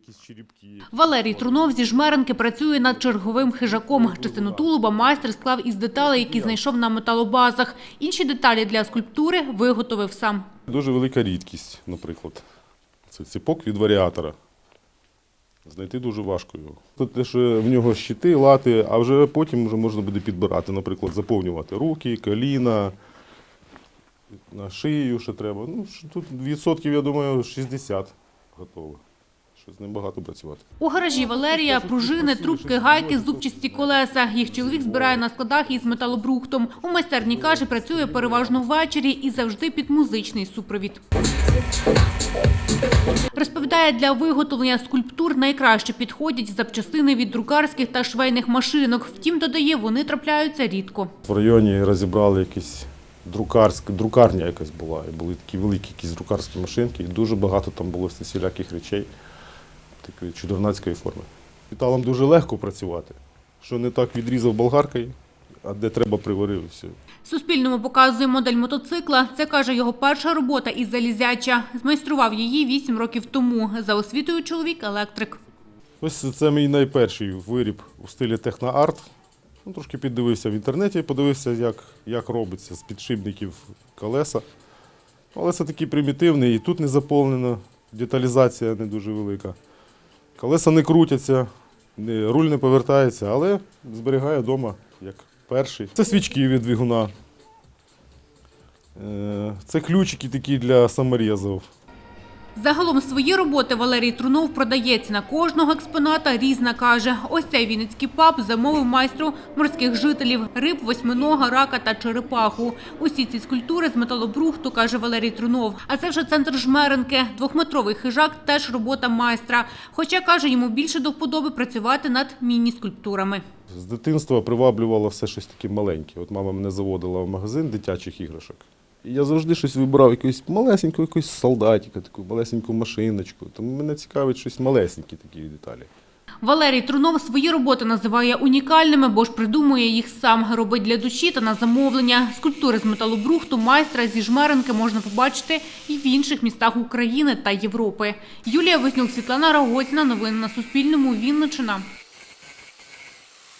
якісь черепки. Валерій Трунов зі жмеренки працює над черговим хижаком. Частину тулуба майстер склав із деталей, які знайшов на металобазах. Інші деталі для скульптури виготовив сам. Дуже велика рідкість, наприклад. Це ціпок від варіатора. Знайти дуже важко його. Тут те, що в нього щити, лати, а вже потім вже можна буде підбирати, наприклад, заповнювати руки, коліна, на шию ще треба. Ну, тут відсотків, я думаю, 60 готово. Щось небагато працювати. У гаражі Валерія пружини, трубки, гайки, зубчасті колеса. Їх чоловік збирає на складах із металобрухтом. У майстерні каже, працює переважно ввечері і завжди під музичний супровід. Розповідає, для виготовлення скульптур найкраще підходять запчастини від друкарських та швейних машинок. Втім, додає, вони трапляються рідко. В районі розібрали якісь друкарська, друкарня якась була. І були такі великі якісь друкарські машинки, і дуже багато там було всіляких речей такої чудернацької форми. Металом дуже легко працювати. Що не так відрізав болгаркою, а де треба приварив і все. Суспільному показує модель мотоцикла. Це, каже, його перша робота із залізяча. Змайстрував її вісім років тому. За освітою чоловік – електрик. Ось це мій найперший виріб у стилі техноарт. Ну, трошки піддивився в інтернеті, подивився, як, як робиться з підшипників колеса. Але це такий примітивний, і тут не заповнено, деталізація не дуже велика. Колеса не крутяться, руль не повертається, але зберігає вдома як перший. Це свічки від двигуна. Е, Це ключики такі для саморізів. Загалом свої роботи Валерій Трунов продається на кожного експоната. Різна каже. Ось цей вінницький паб замовив майстру морських жителів – риб, восьминога, рака та черепаху. Усі ці скульптури з металобрухту, каже Валерій Трунов. А це вже центр Жмеренки. Двохметровий хижак – теж робота майстра. Хоча, каже, йому більше до вподоби працювати над міні-скульптурами. З дитинства приваблювало все щось таке маленьке. От мама мене заводила в магазин дитячих іграшок. Я завжди щось вибирав, якусь малесеньку, якусь солдатика, таку малесеньку машиночку. Тому мене цікавить щось малесенькі такі деталі. Валерій Трунов свої роботи називає унікальними, бо ж придумує їх сам. Робить для душі та на замовлення. Скульптури з металобрухту майстра зі жмеренки можна побачити і в інших містах України та Європи. Юлія Вознюк, Світлана Рогоцьна. Новини на Суспільному. Вінниччина.